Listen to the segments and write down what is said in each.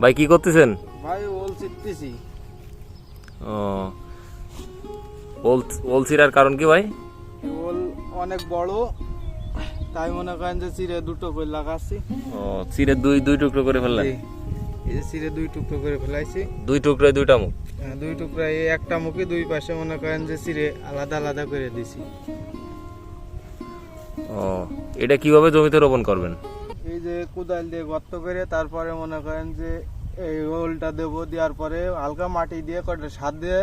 ভাই কি করতেছেন? ভাই ওল চিটতেছি ও ওল ওল চিরার কারণ কি ভাই? ওল অনেক বড় তাই মনে করেন যে চিড়ে দুটো করে লাগাচ্ছি। ও চিরে দুই দুই টুকরো করে ফেললেন? এই যে চিড়ে দুই টুকরো করে ফেলাইছি। দুই টুকরোয় দুইটা মুখ? হ্যাঁ, দুই টুকরা এই একটা মুখে দুই পাশে মনে করেন যে চিড়ে আলাদা আলাদা করে দিছি। ও এটা কীভাবে জমিতে রোপণ করবেন? এই যে কোদাল দিয়ে গর্ত করে তারপরে মনে করেন যে এই ওলটা দেবো দেওয়ার পরে হালকা মাটি দিয়ে কটা সার দিয়ে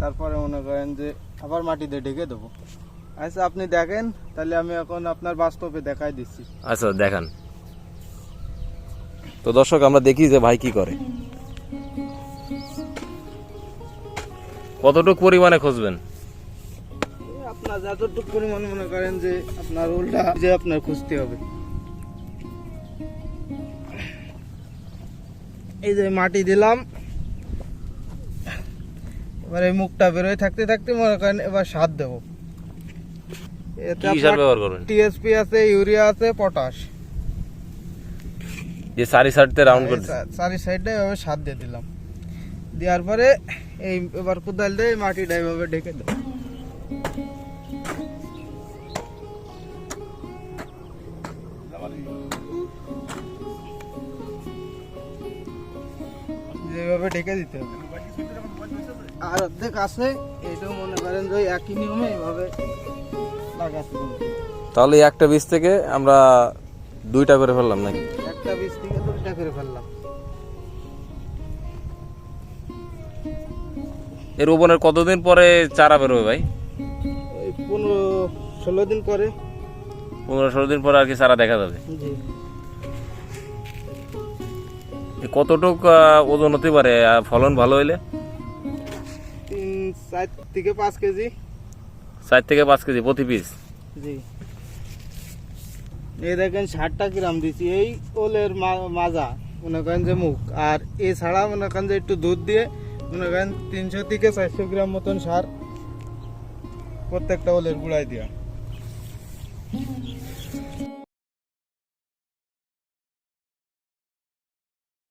তারপরে মনে করেন যে আবার মাটি দিয়ে ঢেকে দেবো। আচ্ছা আপনি দেখেন তাহলে আমি এখন আপনার বাস্তবে দেখাই দিচ্ছি। আচ্ছা দেখান। তো দর্শক আমরা দেখি যে ভাই কি করে। কতটুকু পরিমাণে খুঁজবেন? আপনার যতটুকু পরিমাণ মনে করেন যে আপনার ওলটা যে আপনার খুঁজতে হবে। এই যে মাটি দিলাম। এবার এই মুখটা বেরোয়। থাকতে থাকতে মনে করেন এবার সার দেবো। এতে ব্যবহার করবেন? টিএসপি আছে ইউরিয়া আছে পটাশ। যে সারি সারিতে রাউন্ড করে দিচ্ছেন। চারি সাইডে এভাবে সার দিয়ে দিলাম। দেওয়ার পরে এই এবার কোদাল দিয়ে মাটিটা এভাবে ঢেকে দেবো। যেভাবে ঢেকে দিতে হবে। আর অর্ধেক আছে এইটাও মনে করেন যে একই নিয়মে এভাবে লাগাতে হবে। তাহলে একটা বীজ থেকে আমরা দুইটা করে ফেললাম নাকি? একটা বীজ থেকে দুইটা করে ফেললাম। এর রোপণের কতদিন পরে চারা বেরোবে ভাই? পনেরো ষোলো দিন পরে। পনেরো ষোলো দিন পরে আর কি চারা দেখা যাবে? জি। কতটুক ওজন হতে পারে? ফলন ভালো হইলে? তিন চার থেকে পাঁচ কেজি। চার থেকে পাঁচ কেজি প্রতি পিস জি। এই দেখেন ষাটটা গ্রাম দিচ্ছি এই ওলের মাজা মনে করেন যে মুখ। আর এছাড়া মনে করেন যে একটু দুধ দিয়ে মনে করেন তিনশো থেকে চারশো গ্রাম মতন সার প্রত্যেকটা ওলের গুঁড়ায় দেওয়া